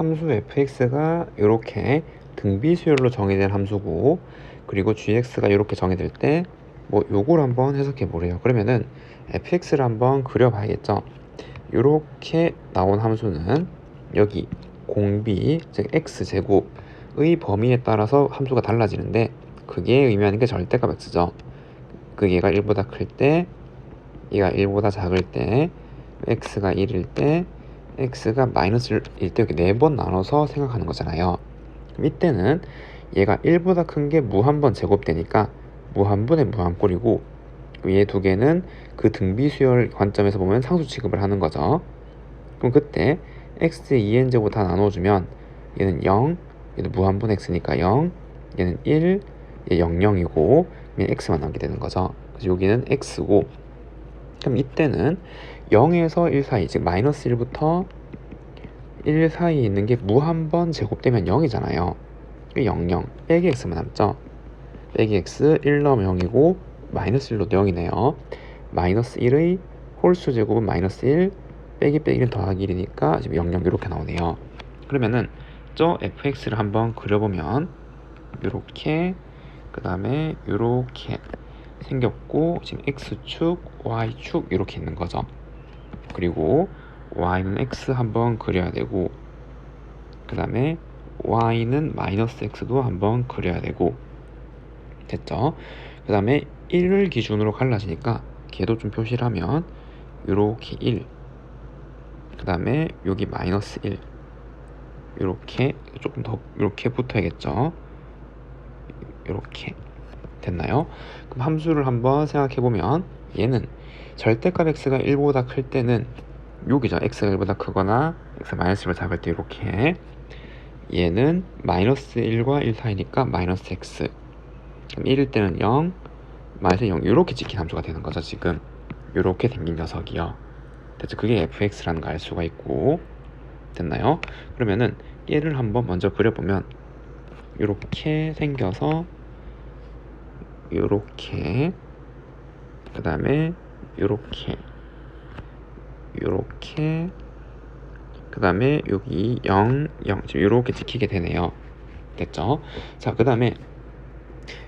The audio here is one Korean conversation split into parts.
함수 fx가 이렇게 등비 수열로 정의된 함수고 그리고 gx가 이렇게 정의될 때 뭐 요걸 한번 해석해 보래요. 그러면은 fx를 한번 그려봐야겠죠. 이렇게 나온 함수는 여기 공비 즉 x 제곱의 범위에 따라서 함수가 달라지는데 그게 의미하는 게 절대값 x죠. 그 얘가 1보다 클 때, 얘가 1보다 작을 때, x가 1일 때, x가 마이너스 1일 때 이렇게 네 번 나눠서 생각하는 거잖아요. 그럼 이때는 얘가 1보다 큰 게 무 한 번 제곱되니까 무 한 분의 무한꼴이고 얘 두 개는 그 등비수열 관점에서 보면 상수 취급을 하는 거죠. 그럼 그때 x의 2n제곱 다 나눠주면 얘는 0, 얘도 무한분 x니까 0, 얘는 1, 얘 0, 0이고 얘는 x만 남게 되는 거죠. 그래서 여기는 x고 그럼 이때는 0에서 1 사이, 즉 마이너스 1부터 1 사이에 있는 게 무 한 번 제곱되면 0이잖아요. 0, 0, 빼기 x만 남죠. 빼기 x 1 넣으면 0이고 마이너스 1로 0이네요. 마이너스 1의 홀수 제곱은 마이너스 1 빼기 빼기는 더하기 1이니까 지금 0, 0 이렇게 나오네요. 그러면은 저 fx를 한번 그려보면 이렇게 그 다음에 이렇게 생겼고 지금 x축, y축 이렇게 있는 거죠. 그리고 y는 x 한번 그려야 되고 그 다음에 y는 마이너스 x도 한번 그려야 되고 됐죠? 그 다음에 1을 기준으로 갈라지니까 걔도 좀 표시를 하면 이렇게 1, 그 다음에 여기 마이너스 1 이렇게 조금 더 이렇게 붙어야겠죠? 이렇게 됐나요? 그럼 함수를 한번 생각해 보면 얘는 절대값 x가 1보다 클 때는 여기죠. x가 1보다 크거나 x 마이너스 1보다 작을 때 이렇게 얘는 마이너스 1과 1 사이니까 마이너스 x 그럼 1일 때는 0 마이너스 0 이렇게 찍힌 함수가 되는 거죠. 지금 이렇게 생긴 녀석이요. 그래서 그게 fx라는 걸 알 수가 있고 됐나요? 그러면은 얘를 한번 먼저 그려보면 이렇게 생겨서 이렇게. 그 다음에 이렇게. 이렇게. 그 다음에 여기 0, 0 지금 이렇게 지키게 되네요. 됐죠? 자그 다음에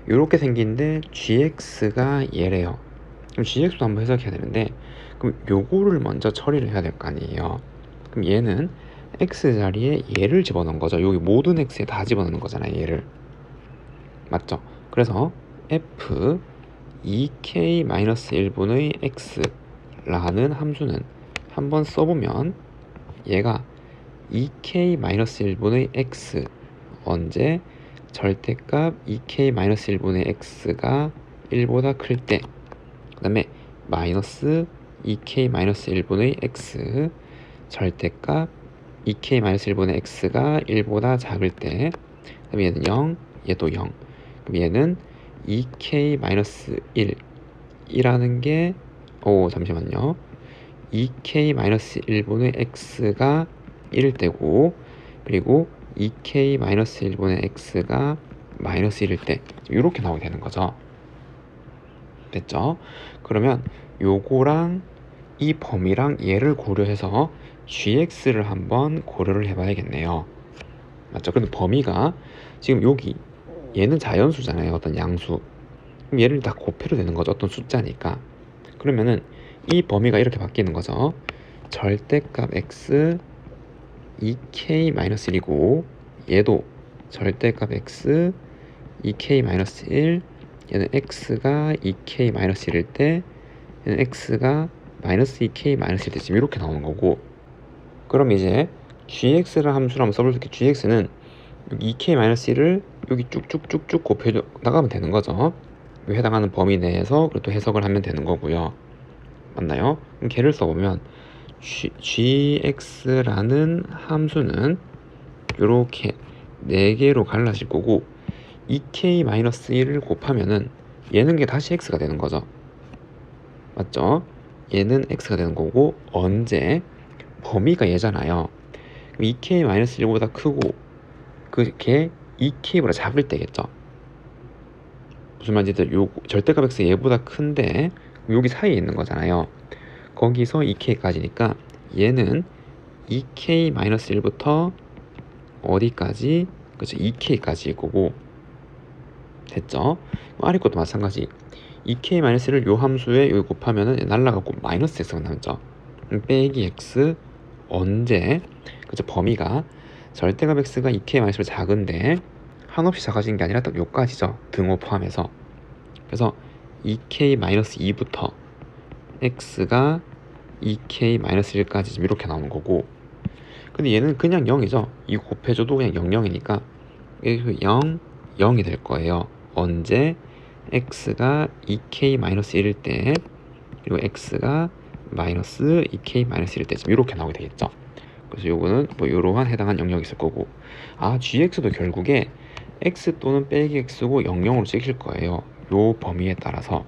이렇게 생긴데 gx가 얘래요. 그럼 gx도 한번 해석해야 되는데 그럼 요거를 먼저 처리를 해야 될 거 아니에요. 그럼 얘는 x 자리에 얘를 집어넣은 거죠. 여기 모든 x에 다 집어넣는 거잖아요 얘를. 맞죠? 그래서 f 2k-1분의 x라는 함수는 한번 써보면 얘가 2k-1분의 x 언제? 절대값 2k-1분의 x가 1보다 클 때. 그 다음에 마이너스 2k-1분의 x 절대값 2k-1분의 x가 1보다 작을 때. 그럼 얘는 0, 얘도 0 그럼 얘는 2k-1 이라는 게 오, 잠시만요. 2k-1분의 x가 1일 때고 그리고 2k-1분의 x가 마이너스 1일 때 이렇게 나오게 되는 거죠. 됐죠? 그러면 요거랑 이 범위랑 얘를 고려해서 gx를 한번 고려를 해봐야겠네요. 맞죠? 근데 범위가 지금 여기 얘는 자연수잖아요. 어떤 양수. 그럼 얘를 다 곱해도 되는 거죠. 어떤 숫자니까. 그러면은 이 범위가 이렇게 바뀌는 거죠. 절대값 x 2k-1이고 얘도 절대값 x 2k-1 얘는 x가 2k-1일 때 얘는 x가 마이너스 2k-1일 때 지금 이렇게 나오는 거고 그럼 이제 gx를 함수를 한번 써볼 때 gx는 2k-1을 여기 쭉쭉쭉쭉 곱해 나가면 되는 거죠. 해당하는 범위 내에서 또 해석을 하면 되는 거고요. 맞나요? 그럼 걔를 써보면 g, gx라는 함수는 이렇게 4개로 갈라질 거고 2k-1을 곱하면은 얘는 게 다시 x가 되는 거죠. 맞죠? 얘는 x가 되는 거고 언제 범위가 얘잖아요. 2k-1보다 크고 그게 2k보다 작을 때겠죠. 무슨 말인지 요 절대값 x 얘보다 큰데 여기 사이에 있는 거잖아요. 거기서 2k까지니까 얘는 2k-1부터 어디까지? 그쵸 2k까지일 거고 됐죠? 아래 것도 마찬가지 2k-를 요 함수에 여기 곱하면은 날라가고 마이너스 x가 나오죠 음, 빼기 x 언제 그죠 범위가 절대값 x가 2k-로 작은데 한없이 작아진 게 아니라 딱 요까지죠. 등호 포함해서. 그래서 2k-2부터 x가 2k-1까지 지금 이렇게 나오는 거고. 근데 얘는 그냥 0이죠. 이 곱해줘도 그냥 0, 0이니까 0, 0이 될 거예요. 언제? x가 2k-1일 때 그리고 x가 마이너스 2k-1일 때 지금 이렇게 나오게 되겠죠. 그래서 요거는 뭐 이러한 해당한 영역이 있을 거고. 아 gx도 결국에 x 또는 빼기 x고 0, 0으로 찍힐 거예요. 요 범위에 따라서.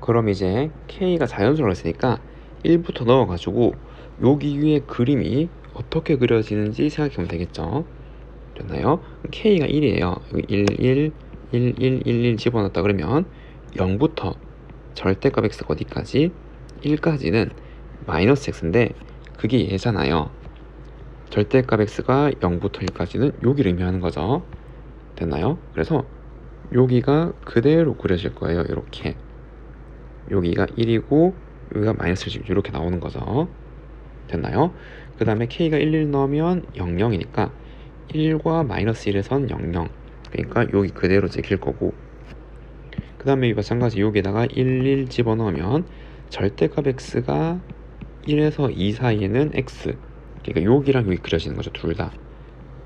그럼 이제 k가 자연수라고 했으니까 1부터 넣어가지고 여기 위에 그림이 어떻게 그려지는지 생각해보면 되겠죠? 됐나요? k가 1이에요. 여기 1, 1, 1, 1, 1, 1 집어넣었다 그러면 0부터 절대값 x가 어디까지? 1까지는 마이너스 x인데 그게 얘잖아요 절대값 x가 0부터 1까지는 여기를 의미하는 거죠. 됐나요? 그래서 여기가 그대로 그려질 거예요 이렇게. 여기가 1이고 여기가 마이너스 1 이렇게 나오는 거죠. 됐나요? 그 다음에 k가 1, 1 넣으면 0, 0이니까 1과 마이너스 1에선 0, 0 그러니까 여기 그대로 찍힐 거고. 그 다음에 마찬가지 여기에다가 1, 1 집어넣으면 절대값 x가 1에서 2 사이에는 x 그러니까 여기랑 여기 그려지는 거죠. 둘 다.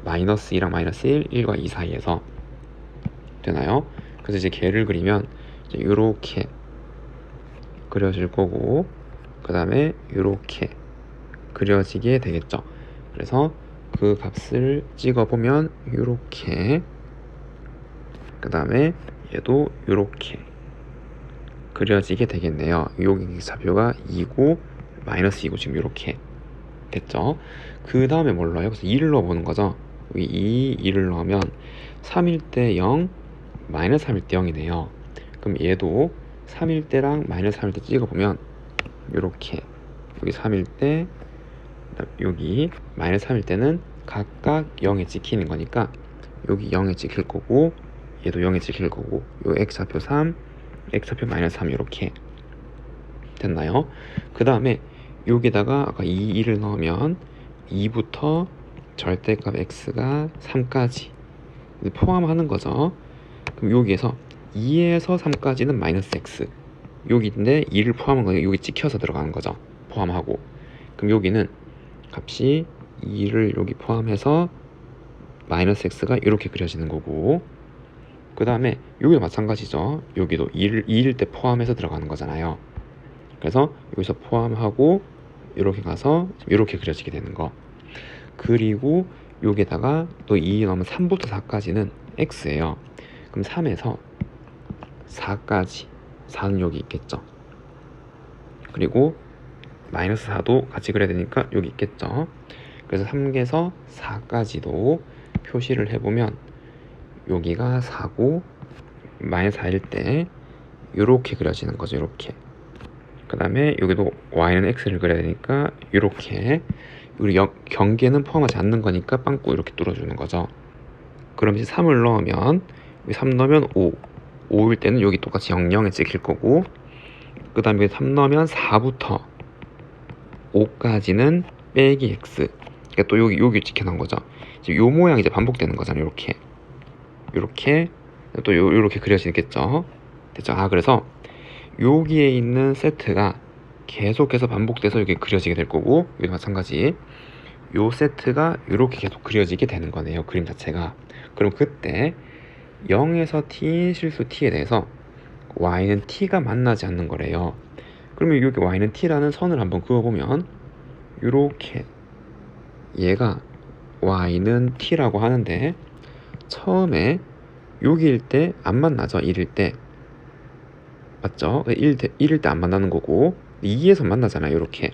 마이너스 2랑 마이너스 1, 1과 2 사이에서 되나요? 그래서 이제 걔를 그리면 이제 이렇게 그려질 거고 그 다음에 이렇게 그려지게 되겠죠. 그래서 그 값을 찍어 보면 이렇게 그 다음에 얘도 이렇게 그려지게 되겠네요. 여기 좌표가 2고 마이너스 2고 지금 이렇게 됐죠 그 다음에 뭘 넣어요? 그래서 2를 넣어보는 거죠 여기 2, 2를 넣으면 3일 때 0, 마이너스 3일 때 0이네요 그럼 얘도 3일 때랑 마이너스 3일 때 찍어보면 이렇게 여기 3일 때 여기 마이너스 3일 때는 각각 0에 찍히는 거니까 여기 0에 찍힐 거고 얘도 0에 찍힐 거고 요 x좌표 3 x좌표 마이너스 3 이렇게 됐나요? 그 다음에 여기다가 아까 2, 2를 넣으면 2부터 절대값 x가 3까지 포함하는 거죠. 그럼 여기에서 2에서 3까지는 마이너스 x. 여기인데 2를 포함한 거니까 여기 찍혀서 들어가는 거죠. 포함하고. 그럼 여기는 값이 2를 여기 포함해서 마이너스 x가 이렇게 그려지는 거고. 그 다음에 여기도 마찬가지죠. 여기도 2를, 2일 때 포함해서 들어가는 거잖아요. 그래서 여기서 포함하고 이렇게 가서 이렇게 그려지게 되는 거. 그리고 여기에다가 또2 넣으면 3부터 4까지는 x예요. 그럼 3에서 4까지 4는 여기 있겠죠? 그리고 마이너스 4도 같이 그려야 되니까 여기 있겠죠? 그래서 3에서 4까지도 표시를 해보면 여기가 4고 마이너스 4일 때 이렇게 그려지는 거죠 이렇게 그 다음에 여기도 y는 x를 그려야 되니까 이렇게 우리 여, 경계는 포함하지 않는 거니까 빵꾸 이렇게 뚫어주는 거죠. 그럼 이제 3을 넣으면 3 넣으면 5 5일 때는 여기 똑같이 0, 0에 찍힐 거고 그 다음에 3 넣으면 4부터 5까지는 빼기 x. 그러니까 또 여기 여기 찍혀놓은 거죠. 지금 요 모양이 이제 반복되는 거잖아요 이렇게. 이렇게. 또 요, 요렇게 그려지겠죠? 됐죠? 아 그래서 여기에 있는 세트가 계속해서 반복돼서 이렇게 그려지게 될 거고 여기 마찬가지. 요 세트가 이렇게 계속 그려지게 되는 거네요 그림 자체가. 그럼 그때 0에서 t인 실수 t에 대해서 y는 t가 만나지 않는 거래요. 그러면 여기 y는 t라는 선을 한번 그어보면 이렇게 얘가 y는 t라고 하는데 처음에 여기일 때 안 만나죠 1일 때 맞죠? 1, 1일 때 안 만나는 거고 2에서 만나잖아요 이렇게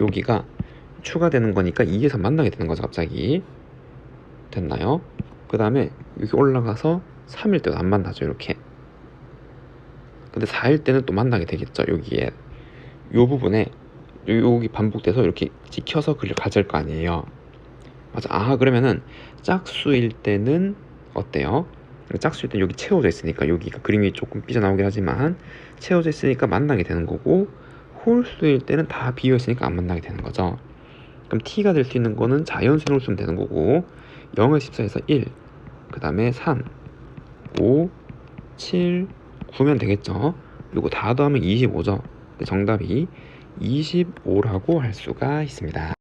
여기가 추가되는 거니까 2에서 만나게 되는 거죠 갑자기 됐나요? 그 다음에 여기 올라가서 3일 때도 안 만나죠 이렇게 근데 4일 때는 또 만나게 되겠죠 여기에 요 부분에 여기 반복돼서 이렇게 찍혀서 그걸 가질 거 아니에요 맞아. 아, 그러면은 짝수일 때는 어때요? 짝수일 때 여기 채워져 있으니까 여기가 그림이 조금 삐져나오긴 하지만 채워져 있으니까 만나게 되는 거고 홀수일 때는 다 비어 있으니까 안 만나게 되는 거죠. 그럼 t가 될 수 있는 거는 자연수로 쓰면 되는 거고 0을 14에서 1, 그 다음에 3, 5, 7, 9면 되겠죠. 요거 다 더하면 25죠. 정답이 25라고 할 수가 있습니다.